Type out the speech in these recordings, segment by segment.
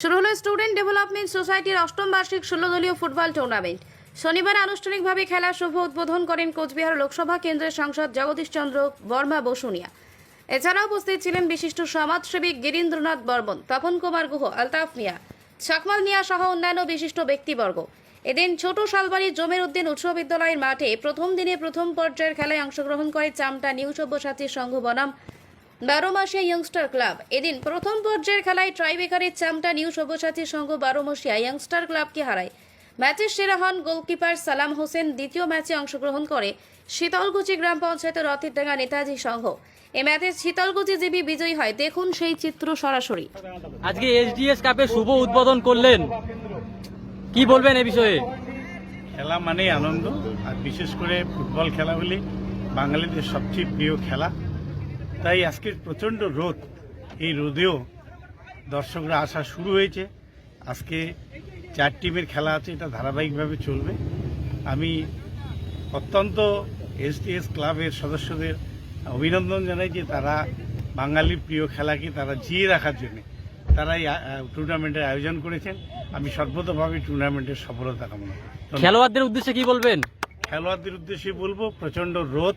শুরু হলো student development সোসাইটির অষ্টম বার্ষিক ষোলো দলীয় ফুটবল টুর্নামেন্ট শনিবার আনুষ্ঠানিকভাবে খেলার শুভ উদ্বোধন করেন কোচবিহার লোকসভা কেন্দ্রের সাংসদ জগদীশ চন্দ্র বর্মা বসুনিয়া। এছাড়াও উপস্থিত ছিলেন বিশিষ্ট সমাজসেবী গিরীন্দ্রনাথ বর্মন, তপন কুমার গুহ, আলতাফ মিয়া, সকমাল মিয়া সহ অন্যান্য বিশিষ্ট ব্যক্তিবর্গ। এদিন ছোট শালবাড়ি জমের উদ্দিন উচ্চ বিদ্যালয়ের মাঠে প্রথম দিনে প্রথম পর্যায়ের খেলায় অংশগ্রহণ করে চামটা নিউ সব্যসাচী সংঘ বনাম বারো মাসিয়া ইয়ংস্টার ক্লাব এদিন প্রথম পর্যায়ের খেলায় ট্রাইবেকারের চামটা নিউ সব্যসাচী সংঘ বারো মাসিয়া ইয়ংস্টার ক্লাবকে হারায়। ম্যাচের সেরা হন গোলকিপার সালাম হোসেন। দ্বিতীয় ম্যাচে অংশগ্রহণ করে শীতলকুচি গ্রাম পঞ্চায়েতের রথিরডাঙ্গা নেতাজি সংঘ এ ম্যাচে শীতলকুচি জিবি বিজয়ী হয়। দেখুন সেই চিত্র সরাসরি। আজকে এসডিএস কাপে শুভ উদ্বোধন করলেন। কি বলবেন এ বিষয়ে? খেলা মানেই আনন্দ আর বিশেষ করে ফুটবল খেলা হলে বাঙালিদের সবচেয়ে প্রিয় খেলা। তাই আজকের প্রচণ্ড রোদ। এই রোদেও দর্শকরা আসা শুরু হয়েছে। আজকে চার টিমের খেলা আছে এটা ধারাবাহিকভাবে চলবে। আমি অত্যন্ত এসটিএস ক্লাবের সদস্যদের অভিনন্দন জানাই যে তারা বাঙালির প্রিয় খেলাকে তারা জিয়ে রাখার জন্য তারা এই আ- আ- টুর্নামেন্টের আয়োজন করেছেন। আমি সর্বতভাবে টুর্নামেন্টের সফলতা কামনা খেলোয়াড়দের উদ্দেশ্যে কি বলবেন? খেলোয়াড়দের উদ্দেশ্যে বলব প্রচণ্ড রোদ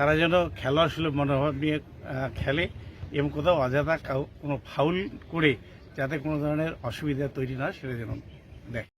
তারা যেন খেলোয়াড় সুলভ মনোভাব নিয়ে খেলে এবং কোথাও অযথা কোনো ফাউল করে যাতে কোনো ধরনের অসুবিধা তৈরি না সেটা যেন দেখে